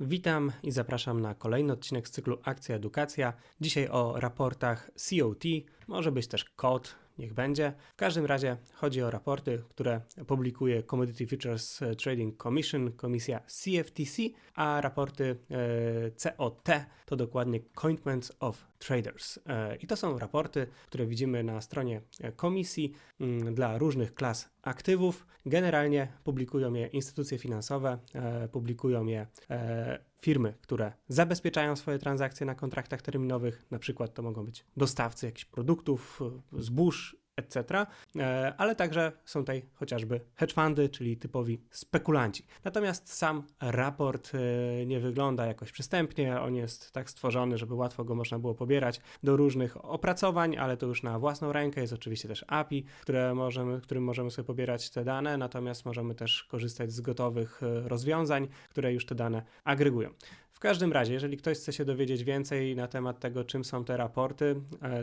Witam i zapraszam na kolejny odcinek z cyklu Akcja Edukacja. Dzisiaj o raportach COT, może być też COT, niech będzie. W każdym razie chodzi o raporty, które publikuje Commodity Futures Trading Commission, komisja CFTC, a raporty e, COT to dokładnie Cointments of Traders. E, I to są raporty, które widzimy na stronie komisji mm, dla różnych klas aktywów. Generalnie publikują je instytucje finansowe, e, publikują je e, firmy, które zabezpieczają swoje transakcje na kontraktach terminowych, na przykład to mogą być dostawcy jakichś produktów, e, zbóż, etc., e, ale także są tutaj chociażby hedge fundy, czyli typowi spekulanci. Natomiast sam raport e, nie wygląda jakoś przystępnie, on jest tak stworzony, żeby łatwo go można było pobierać do różnych opracowań, ale to już na własną rękę. Jest oczywiście też API, które możemy, którym możemy sobie pobierać te dane, natomiast możemy też korzystać z gotowych e, rozwiązań, które już te dane agregują. W każdym razie, jeżeli ktoś chce się dowiedzieć więcej na temat tego, czym są te raporty,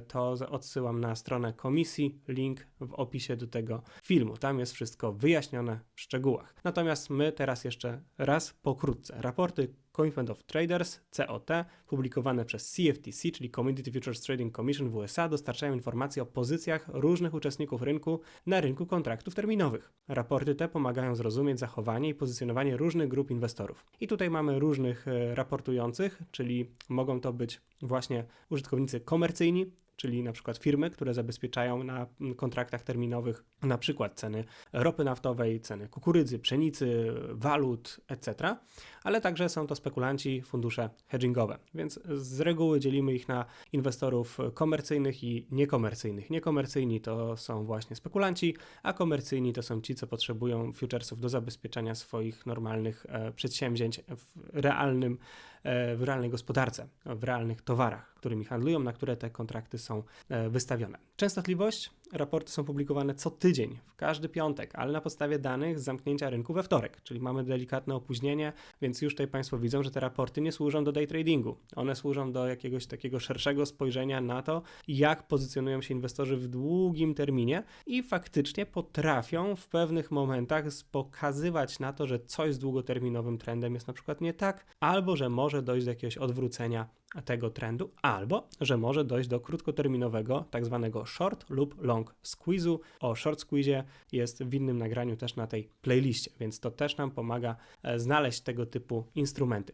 to odsyłam na stronę komisji, link w opisie do tego filmu. Tam jest wszystko wyjaśnione w szczegółach. Natomiast my teraz jeszcze raz pokrótce. Raporty Commitment of Traders, COT, publikowane przez CFTC, czyli Commodity Futures Trading Commission w USA, dostarczają informacje o pozycjach różnych uczestników rynku na rynku kontraktów terminowych. Raporty te pomagają zrozumieć zachowanie i pozycjonowanie różnych grup inwestorów. I tutaj mamy różnych e, raportujących, czyli mogą to być właśnie użytkownicy komercyjni, czyli na przykład firmy, które zabezpieczają na kontraktach terminowych na przykład ceny ropy naftowej, ceny kukurydzy, pszenicy, walut, etc., ale także są to spekulanci, fundusze hedgingowe. Więc z reguły dzielimy ich na inwestorów komercyjnych i niekomercyjnych. Niekomercyjni to są właśnie spekulanci, a komercyjni to są ci, co potrzebują futuresów do zabezpieczania swoich normalnych e, przedsięwzięć w realnym w realnej gospodarce, w realnych towarach, którymi handlują, na które te kontrakty są e, wystawione. Częstotliwość raporty są publikowane co tydzień, w każdy piątek, ale na podstawie danych z zamknięcia rynku we wtorek, czyli mamy delikatne opóźnienie, więc już tutaj Państwo widzą, że te raporty nie służą do day tradingu. One służą do jakiegoś takiego szerszego spojrzenia na to, jak pozycjonują się inwestorzy w długim terminie i faktycznie potrafią w pewnych momentach pokazywać na to, że coś z długoterminowym trendem jest na przykład nie tak, albo że może dojść do jakiegoś odwrócenia tego trendu, albo że może dojść do krótkoterminowego, tak zwanego short lub long squeezu. O short squeezie jest w innym nagraniu też na tej playliście, więc to też nam pomaga e, znaleźć tego typu instrumenty.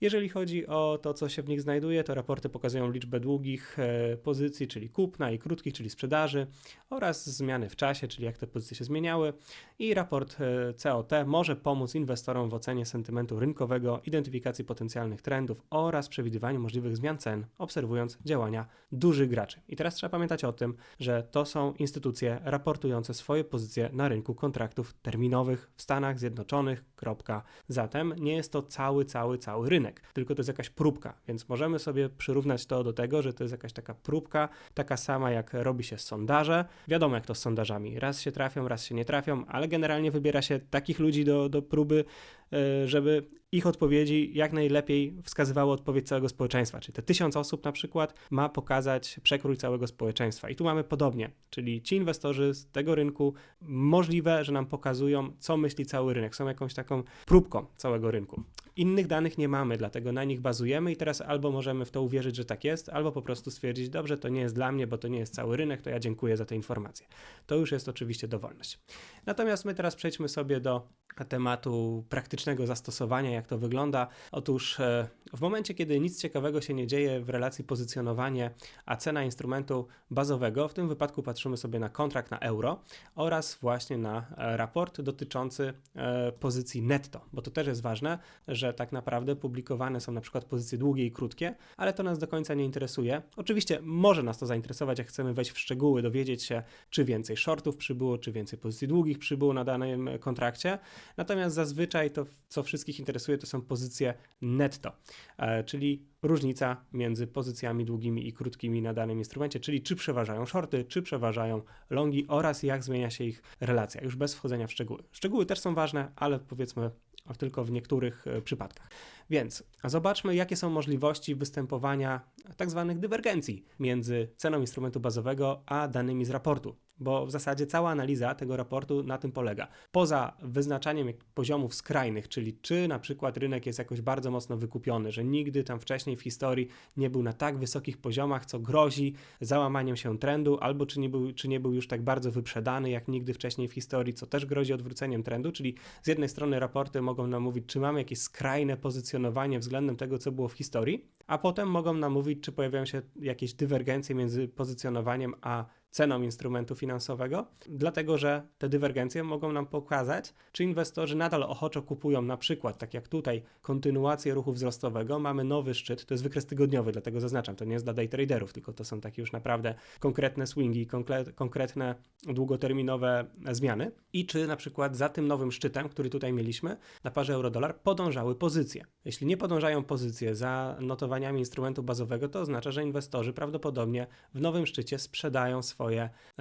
Jeżeli chodzi o to, co się w nich znajduje, to raporty pokazują liczbę długich e, pozycji, czyli kupna i krótkich, czyli sprzedaży oraz zmiany w czasie, czyli jak te pozycje się zmieniały. I raport e, COT może pomóc inwestorom w ocenie sentymentu rynkowego, identyfikacji potencjalnych trendów oraz przewidywaniu możliwych zmian cen, obserwując działania dużych graczy. I teraz trzeba pamiętać o tym, że to są instytucje raportujące swoje pozycje na rynku kontraktów terminowych w Stanach Zjednoczonych. Kropka. Zatem nie jest to cały, cały, cały rynek, tylko to jest jakaś próbka, więc możemy sobie przyrównać to do tego, że to jest jakaś taka próbka, taka sama jak robi się sondaże. Wiadomo jak to z sondażami, raz się trafią, raz się nie trafią, ale generalnie wybiera się takich ludzi do, do próby, e, żeby ich odpowiedzi jak najlepiej wskazywały odpowiedź całego społeczeństwa. Czyli te tysiąc osób na przykład ma pokazać przekrój całego społeczeństwa. I tu mamy podobnie, czyli ci inwestorzy z tego rynku możliwe, że nam pokazują, co myśli cały rynek. Są jakąś taką próbką całego rynku. Innych danych nie mamy, dlatego na nich bazujemy i teraz albo możemy w to uwierzyć, że tak jest, albo po prostu stwierdzić, dobrze, to nie jest dla mnie, bo to nie jest cały rynek, to ja dziękuję za te informacje. To już jest oczywiście dowolność. Natomiast my teraz przejdźmy sobie do tematu praktycznego zastosowania, jak to wygląda. Otóż e, w momencie, kiedy nic ciekawego się nie dzieje w relacji pozycjonowanie, a cena instrumentu bazowego, w tym wypadku patrzymy sobie na kontrakt na euro oraz właśnie na e, raport dotyczący e, pozycji netto, bo to też jest ważne, że tak naprawdę publikowane są na przykład pozycje długie i krótkie, ale to nas do końca nie interesuje. Oczywiście może nas to zainteresować, jak chcemy wejść w szczegóły, dowiedzieć się, czy więcej shortów przybyło, czy więcej pozycji długich przybyło na danym kontrakcie. Natomiast zazwyczaj to, co wszystkich interesuje, to są pozycje netto, e, czyli różnica między pozycjami długimi i krótkimi na danym instrumencie, czyli czy przeważają shorty, czy przeważają longi oraz jak zmienia się ich relacja, już bez wchodzenia w szczegóły. Szczegóły też są ważne, ale powiedzmy tylko w niektórych e, przypadkach. Więc zobaczmy, jakie są możliwości występowania tak zwanych dywergencji między ceną instrumentu bazowego a danymi z raportu bo w zasadzie cała analiza tego raportu na tym polega. Poza wyznaczaniem poziomów skrajnych, czyli czy na przykład rynek jest jakoś bardzo mocno wykupiony, że nigdy tam wcześniej w historii nie był na tak wysokich poziomach, co grozi załamaniem się trendu, albo czy nie był, czy nie był już tak bardzo wyprzedany jak nigdy wcześniej w historii, co też grozi odwróceniem trendu, czyli z jednej strony raporty mogą nam mówić, czy mamy jakieś skrajne pozycjonowanie względem tego, co było w historii, a potem mogą nam mówić, czy pojawiają się jakieś dywergencje między pozycjonowaniem a ceną instrumentu finansowego, dlatego że te dywergencje mogą nam pokazać, czy inwestorzy nadal ochoczo kupują na przykład, tak jak tutaj, kontynuację ruchu wzrostowego, mamy nowy szczyt, to jest wykres tygodniowy, dlatego zaznaczam, to nie jest dla day traderów, tylko to są takie już naprawdę konkretne swingi, konkre- konkretne długoterminowe zmiany i czy na przykład za tym nowym szczytem, który tutaj mieliśmy na parze euro-dolar, podążały pozycje. Jeśli nie podążają pozycje za notowaniami instrumentu bazowego, to oznacza, że inwestorzy prawdopodobnie w nowym szczycie sprzedają swoje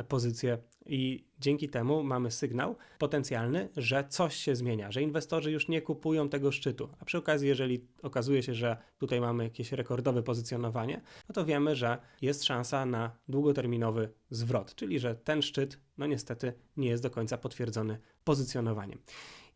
pozycje i dzięki temu mamy sygnał potencjalny, że coś się zmienia, że inwestorzy już nie kupują tego szczytu. A przy okazji, jeżeli okazuje się, że tutaj mamy jakieś rekordowe pozycjonowanie, no to wiemy, że jest szansa na długoterminowy zwrot, czyli że ten szczyt, no niestety, nie jest do końca potwierdzony pozycjonowaniem.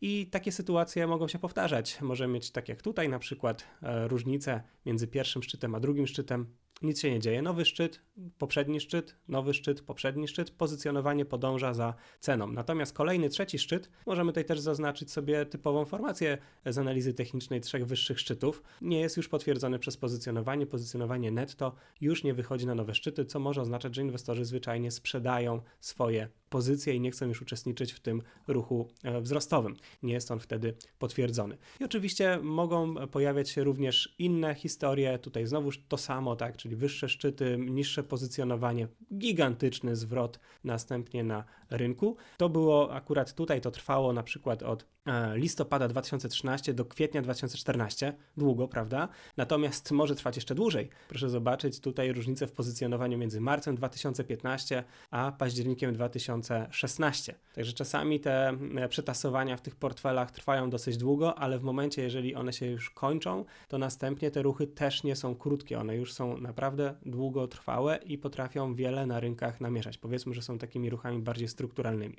I takie sytuacje mogą się powtarzać. Możemy mieć, tak jak tutaj, na przykład e, różnicę między pierwszym szczytem a drugim szczytem. Nic się nie dzieje. Nowy szczyt, poprzedni szczyt, nowy szczyt, poprzedni szczyt. Pozycjonowanie podąża za ceną. Natomiast kolejny, trzeci szczyt, możemy tutaj też zaznaczyć sobie typową formację z analizy technicznej trzech wyższych szczytów. Nie jest już potwierdzony przez pozycjonowanie. Pozycjonowanie netto już nie wychodzi na nowe szczyty, co może oznaczać, że inwestorzy zwyczajnie sprzedają swoje pozycje i nie chcą już uczestniczyć w tym ruchu e, wzrostowym. Nie jest on wtedy potwierdzony. I oczywiście mogą pojawiać się również inne historie. Tutaj znowuż to samo, tak, czyli wyższe szczyty, niższe pozycjonowanie, gigantyczny zwrot następnie na rynku. To było akurat tutaj, to trwało na przykład od e, listopada 2013 do kwietnia 2014, długo, prawda? Natomiast może trwać jeszcze dłużej. Proszę zobaczyć tutaj różnicę w pozycjonowaniu między marcem 2015 a październikiem 2016. Także czasami te e, przetasowania w tych portfelach trwają dosyć długo, ale w momencie, jeżeli one się już kończą, to następnie te ruchy też nie są krótkie. One już są naprawdę długotrwałe i potrafią wiele na rynkach namieszać. Powiedzmy, że są takimi ruchami bardziej strukturalnymi.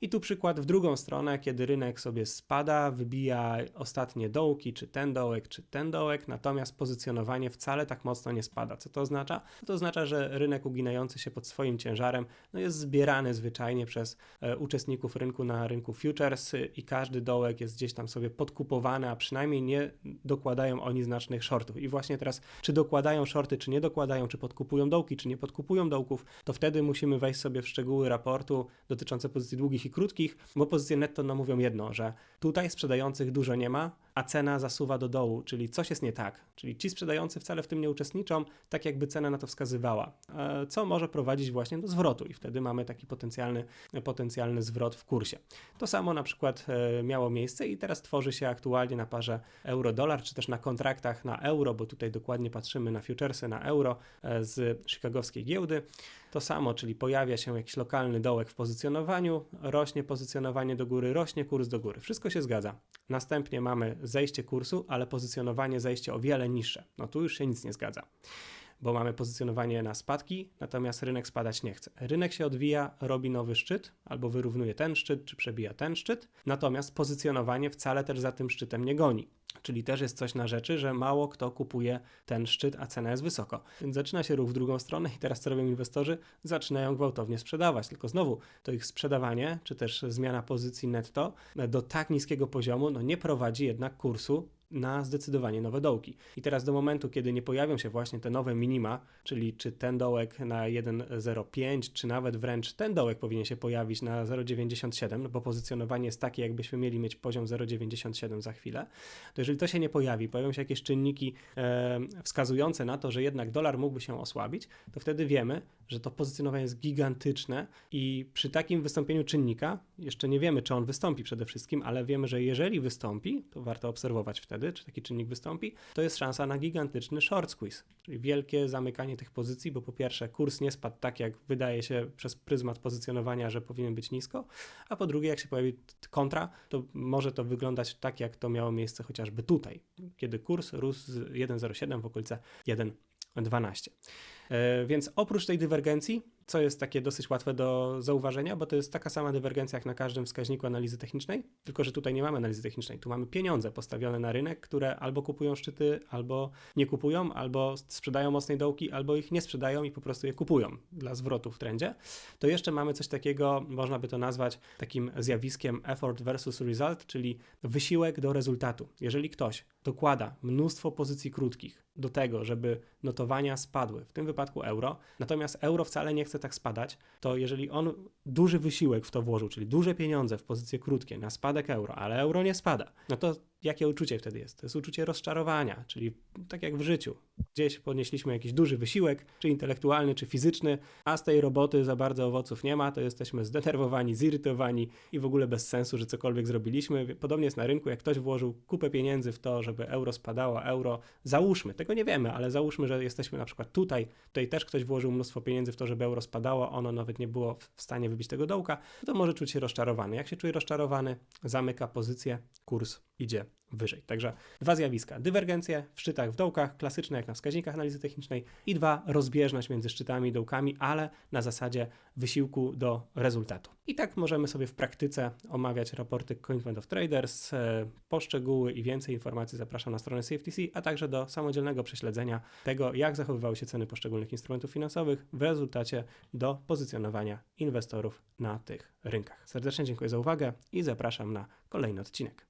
I tu przykład w drugą stronę, kiedy rynek sobie spada, wybija ostatnie dołki, czy ten dołek, czy ten dołek, natomiast pozycjonowanie wcale tak mocno nie spada. Co to oznacza? To oznacza, że rynek uginający się pod swoim ciężarem no jest zbierany zwyczajnie przez e, uczestników rynku na rynku futures i każdy dołek jest gdzieś tam sobie podkupowany, a przynajmniej nie dokładają oni znacznych shortów. I właśnie teraz, czy dokładają shorty, czy nie dokładają, czy podkupują dołki, czy nie podkupują dołków, to wtedy musimy wejść sobie w szczegóły raportu dotyczące pozycji długich krótkich, bo pozycje netto nam mówią jedno, że tutaj sprzedających dużo nie ma, a cena zasuwa do dołu, czyli coś jest nie tak. Czyli ci sprzedający wcale w tym nie uczestniczą, tak jakby cena na to wskazywała, e, co może prowadzić właśnie do zwrotu i wtedy mamy taki potencjalny, potencjalny zwrot w kursie. To samo na przykład e, miało miejsce i teraz tworzy się aktualnie na parze euro-dolar, czy też na kontraktach na euro, bo tutaj dokładnie patrzymy na futuresy na euro e, z chicagowskiej giełdy. To samo, czyli pojawia się jakiś lokalny dołek w pozycjonowaniu, rośnie pozycjonowanie do góry, rośnie kurs do góry. Wszystko się zgadza. Następnie mamy zejście kursu, ale pozycjonowanie, zejście o wiele niższe. No tu już się nic nie zgadza bo mamy pozycjonowanie na spadki, natomiast rynek spadać nie chce. Rynek się odwija, robi nowy szczyt, albo wyrównuje ten szczyt, czy przebija ten szczyt, natomiast pozycjonowanie wcale też za tym szczytem nie goni. Czyli też jest coś na rzeczy, że mało kto kupuje ten szczyt, a cena jest wysoko. Więc zaczyna się ruch w drugą stronę i teraz co robią inwestorzy? Zaczynają gwałtownie sprzedawać. Tylko znowu to ich sprzedawanie, czy też zmiana pozycji netto do tak niskiego poziomu, no nie prowadzi jednak kursu na zdecydowanie nowe dołki. I teraz do momentu, kiedy nie pojawią się właśnie te nowe minima, czyli czy ten dołek na 1,05, czy nawet wręcz ten dołek powinien się pojawić na 0,97, no bo pozycjonowanie jest takie, jakbyśmy mieli mieć poziom 0,97 za chwilę, to jeżeli to się nie pojawi, pojawią się jakieś czynniki e, wskazujące na to, że jednak dolar mógłby się osłabić, to wtedy wiemy, że to pozycjonowanie jest gigantyczne i przy takim wystąpieniu czynnika, jeszcze nie wiemy, czy on wystąpi przede wszystkim, ale wiemy, że jeżeli wystąpi, to warto obserwować wtedy, czy taki czynnik wystąpi, to jest szansa na gigantyczny short squeeze, czyli wielkie zamykanie tych pozycji, bo po pierwsze kurs nie spadł tak, jak wydaje się przez pryzmat pozycjonowania, że powinien być nisko, a po drugie, jak się pojawi kontra, to może to wyglądać tak, jak to miało miejsce chociażby tutaj, kiedy kurs rósł z 1,07 w okolice 1,12. E, Więc oprócz tej dywergencji co jest takie dosyć łatwe do zauważenia, bo to jest taka sama dywergencja jak na każdym wskaźniku analizy technicznej, tylko że tutaj nie mamy analizy technicznej, tu mamy pieniądze postawione na rynek, które albo kupują szczyty, albo nie kupują, albo sprzedają mocnej dołki, albo ich nie sprzedają i po prostu je kupują dla zwrotu w trendzie. To jeszcze mamy coś takiego, można by to nazwać takim zjawiskiem effort versus result, czyli wysiłek do rezultatu. Jeżeli ktoś dokłada mnóstwo pozycji krótkich do tego, żeby notowania spadły, w tym wypadku euro, natomiast euro wcale nie chce tak spadać, to jeżeli on duży wysiłek w to włożył, czyli duże pieniądze w pozycje krótkie na spadek euro, ale euro nie spada, no to jakie uczucie wtedy jest? To jest uczucie rozczarowania, czyli tak jak w życiu. Gdzieś podnieśliśmy jakiś duży wysiłek, czy intelektualny, czy fizyczny, a z tej roboty za bardzo owoców nie ma, to jesteśmy zdenerwowani, zirytowani i w ogóle bez sensu, że cokolwiek zrobiliśmy. Podobnie jest na rynku, jak ktoś włożył kupę pieniędzy w to, żeby euro spadało, euro, załóżmy, tego nie wiemy, ale załóżmy, że jesteśmy na przykład tutaj, tutaj też ktoś włożył mnóstwo pieniędzy w to, żeby euro spadało, ono nawet nie było w stanie wybić tego dołka, to może czuć się rozczarowany. Jak się czuje rozczarowany, zamyka pozycję, kurs idzie wyżej. Także dwa zjawiska. Dywergencje w szczytach, w dołkach, klasyczne jak na wskaźnikach analizy technicznej i dwa, rozbieżność między szczytami i dołkami, ale na zasadzie wysiłku do rezultatu. I tak możemy sobie w praktyce omawiać raporty Commitment of Traders. E, Po szczegóły i więcej informacji zapraszam na stronę CFTC, a także do samodzielnego prześledzenia tego, jak zachowywały się ceny poszczególnych instrumentów finansowych w rezultacie do pozycjonowania inwestorów na tych rynkach. Serdecznie dziękuję za uwagę i zapraszam na kolejny odcinek.